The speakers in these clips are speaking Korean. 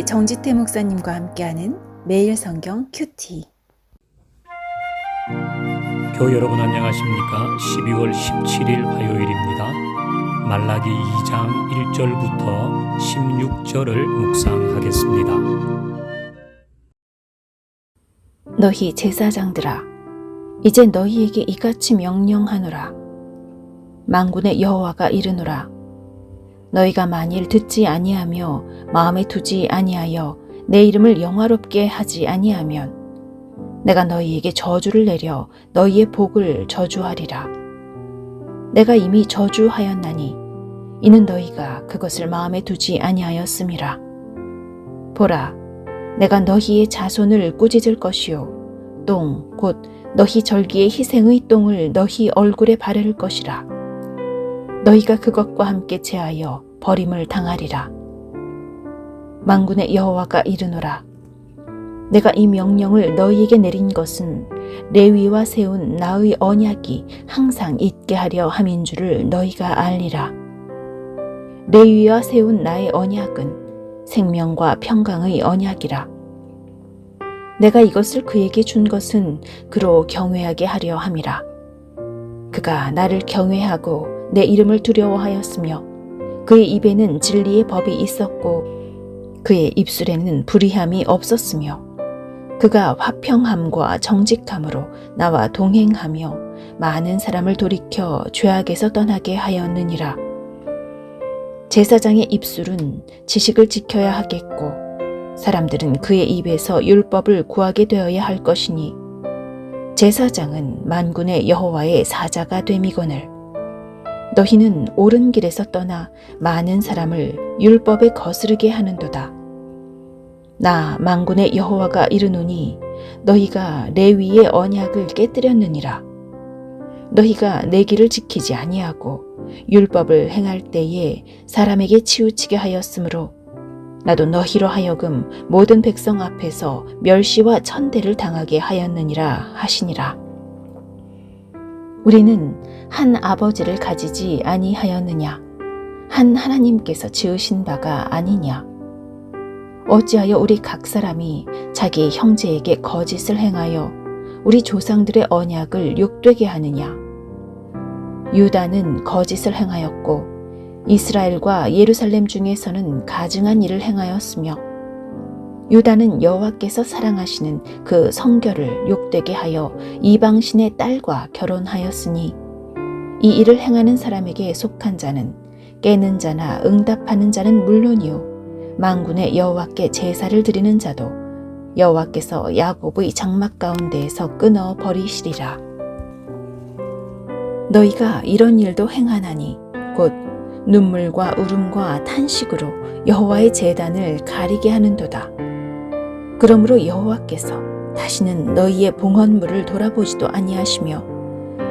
우리 정지태 목사님과 함께하는 매일 성경 큐티. 교회 여러분 안녕하십니까? 12월 17일 화요일입니다. 말라기 2장 1절부터 16절을 묵상하겠습니다. 너희 제사장들아 이제 너희에게 이같이 명령하노라 만군의 여호와가 이르노라 너희가 만일 듣지 아니하며 마음에 두지 아니하여 내 이름을 영화롭게 하지 아니하면 내가 너희에게 저주를 내려 너희의 복을 저주하리라. 내가 이미 저주하였나니 이는 너희가 그것을 마음에 두지 아니하였음이라. 보라 내가 너희의 자손을 꾸짖을 것이요. 똥 곧 너희 절기의 희생의 똥을 너희 얼굴에 바를 것이라 너희가 그것과 함께 제하여 버림을 당하리라 만군의 여호와가 이르노라 내가 이 명령을 너희에게 내린 것은 레위와 세운 나의 언약이 항상 있게 하려 함인 줄을 너희가 알리라 레위와 세운 나의 언약은 생명과 평강의 언약이라. 내가 이것을 그에게 준 것은 그로 경외하게 하려 함이라. 그가 나를 경외하고 내 이름을 두려워하였으며 그의 입에는 진리의 법이 있었고 그의 입술에는 불의함이 없었으며 그가 화평함과 정직함으로 나와 동행하며 많은 사람을 돌이켜 죄악에서 떠나게 하였느니라. 제사장의 입술은 지식을 지켜야 하겠고 사람들은 그의 입에서 율법을 구하게 되어야 할 것이니 제사장은 만군의 여호와의 사자가 됨이거늘 너희는 옳은 길에서 떠나 많은 사람을 율법에 거스르게 하는도다 나 만군의 여호와가 이르노니 너희가 레위의 언약을 깨뜨렸느니라 너희가 내 길을 지키지 아니하고 율법을 행할 때에 사람에게 치우치게 하였으므로 나도 너희로 하여금 모든 백성 앞에서 멸시와 천대를 당하게 하였느니라 하시니라. 우리는 한 아버지를 가지지 아니하였느냐? 한 하나님께서 지으신 바가 아니냐? 어찌하여 우리 각 사람이 자기 형제에게 거짓을 행하여 우리 조상들의 언약을 욕되게 하느냐? 유다는 거짓을 행하였고 이스라엘과 예루살렘 중에서는 가증한 일을 행하였으며 유다는 여호와께서 사랑하시는 그 성결을 욕되게 하여 이방 신의 딸과 결혼하였으니 이 일을 행하는 사람에게 속한 자는 깨는 자나 응답하는 자는 물론이요 망군의 여호와께 제사를 드리는 자도 여호와께서 야곱의 장막 가운데에서 끊어 버리시리라. 너희가 이런 일도 행하나니 곧 눈물과 울음과 탄식으로 여호와의 제단을 가리게 하는도다. 그러므로 여호와께서 다시는 너희의 봉헌물을 돌아보지도 아니하시며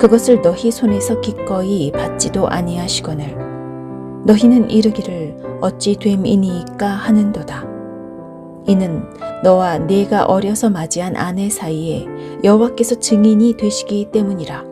그것을 너희 손에서 기꺼이 받지도 아니하시거늘 너희는 이르기를 어찌 됨이니까 하는도다. 이는 너와 네가 어려서 맞이한 아내 사이에 여호와께서 증인이 되시기 때문이라.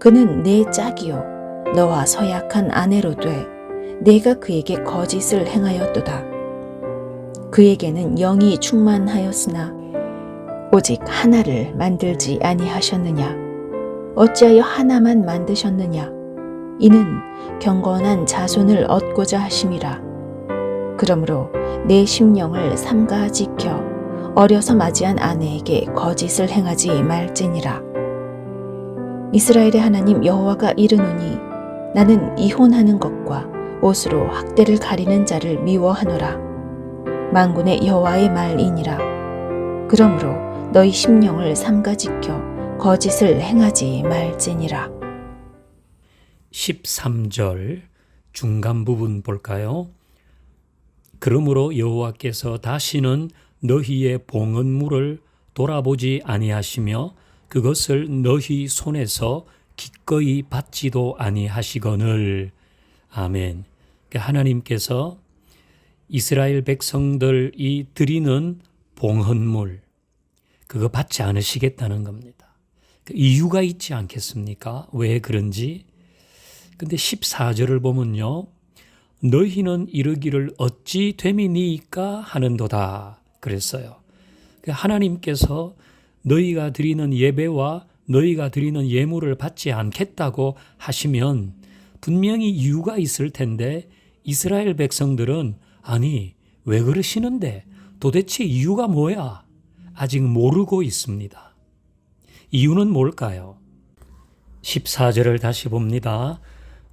그는 내 짝이요 너와 서약한 아내로 돼 내가 그에게 거짓을 행하였도다. 그에게는 영이 충만하였으나 오직 하나를 만들지 아니하셨느냐? 어찌하여 하나만 만드셨느냐? 이는 경건한 자손을 얻고자 하심이라. 그러므로 내 심령을 삼가 지켜 어려서 맞이한 아내에게 거짓을 행하지 말지니라. 이스라엘의 하나님 여호와가 이르노니 나는 이혼하는 것과 옷으로 학대를 가리는 자를 미워하노라. 만군의 여호와의 말이니라. 그러므로 너희 심령을 삼가 지켜 거짓을 행하지 말지니라. 13절 중간 부분 볼까요? 그러므로 여호와께서 다시는 너희의 봉헌물을 돌아보지 아니하시며 그것을 너희 손에서 기꺼이 받지도 아니하시거늘 아멘. 그러니까 하나님께서 이스라엘 백성들이 드리는 봉헌물 그거 받지 않으시겠다는 겁니다. 그 이유가 있지 않겠습니까? 왜 그런지? 근데 14절을 보면요. 너희는 이르기를 어찌 됨이니까 하는도다 그랬어요. 그 하나님께서 너희가 드리는 예배와 너희가 드리는 예물을 받지 않겠다고 하시면 분명히 이유가 있을 텐데 이스라엘 백성들은 아니 왜 그러시는데 도대체 이유가 뭐야? 아직 모르고 있습니다. 이유는 뭘까요? 14절을 다시 봅니다.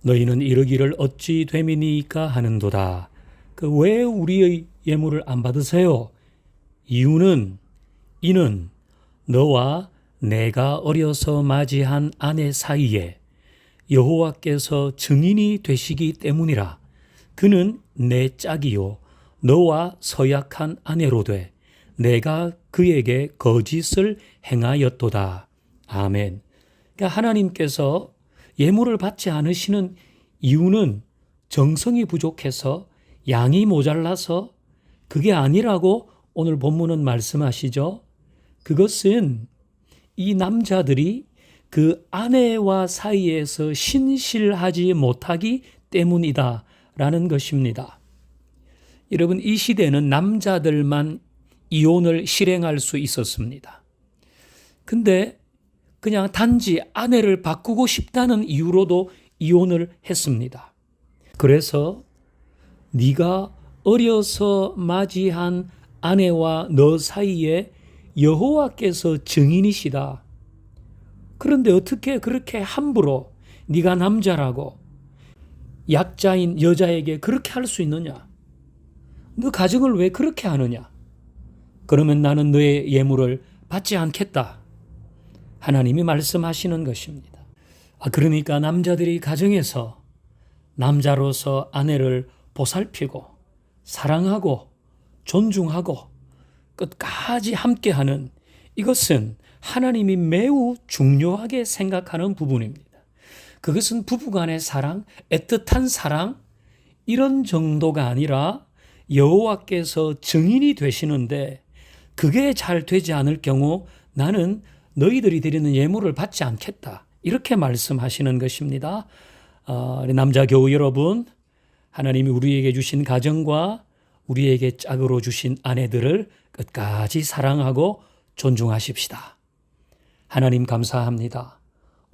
너희는 이르기를 어찌 됨이니까 하는도다. 그 왜 우리의 예물을 안 받으세요? 이유는 이는 너와 내가 어려서 맞이한 아내 사이에 여호와께서 증인이 되시기 때문이라. 그는 내 짝이요 너와 서약한 아내로 돼 내가 그에게 거짓을 행하였도다. 아멘. 그러니까 하나님께서 예물을 받지 않으시는 이유는 정성이 부족해서 양이 모자라서 그게 아니라고 오늘 본문은 말씀하시죠. 그것은 이 남자들이 그 아내와 사이에서 신실하지 못하기 때문이다. 라는 것입니다. 여러분, 이 시대는 남자들만 이혼을 실행할 수 있었습니다. 근데 그냥 단지 아내를 바꾸고 싶다는 이유로도 이혼을 했습니다. 그래서 네가 어려서 맞이한 아내와 너 사이에 여호와께서 증인이시다. 그런데 어떻게 그렇게 함부로 네가 남자라고 약자인 여자에게 그렇게 할 수 있느냐? 너 가정을 왜 그렇게 하느냐? 그러면 나는 너의 예물을 받지 않겠다. 하나님이 말씀하시는 것입니다. 아, 그러니까 남자들이 가정에서 남자로서 아내를 보살피고 사랑하고 존중하고 끝까지 함께하는 이것은 하나님이 매우 중요하게 생각하는 부분입니다. 그것은 부부간의 사랑, 애틋한 사랑 이런 정도가 아니라 여호와께서 증인이 되시는데 그게 잘 되지 않을 경우 나는 너희들이 드리는 예물을 받지 않겠다. 이렇게 말씀하시는 것입니다. 어, 남자 교우 여러분, 하나님이 우리에게 주신 가정과 우리에게 짝으로 주신 아내들을 끝까지 사랑하고 존중하십시다. 하나님 감사합니다.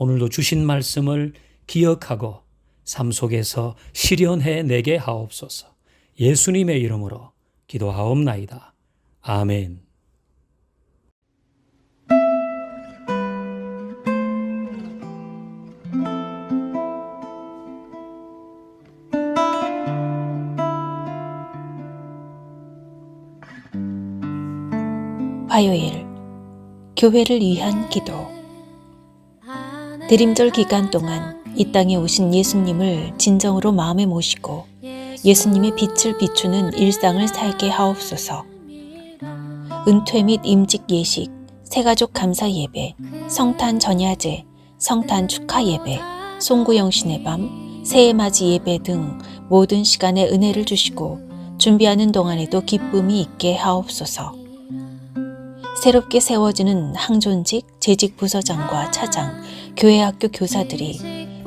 오늘도 주신 말씀을 기억하고 삶 속에서 실현해 내게 하옵소서. 예수님의 이름으로 기도하옵나이다. 아멘. 화요일 교회를 위한 기도 드림절 기간 동안 이 땅에 오신 예수님을 진정으로 마음에 모시고 예수님의 빛을 비추는 일상을 살게 하옵소서. 은퇴 및 임직 예식, 새가족 감사 예배, 성탄 전야제, 성탄 축하 예배, 송구영신의 밤, 새해 맞이 예배 등 모든 시간에 은혜를 주시고 준비하는 동안에도 기쁨이 있게 하옵소서. 새롭게 세워지는 항존직 재직 부서장과 차장, 교회 학교 교사들이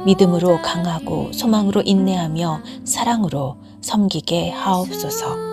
믿음으로 강하고 소망으로 인내하며 사랑으로 섬기게 하옵소서.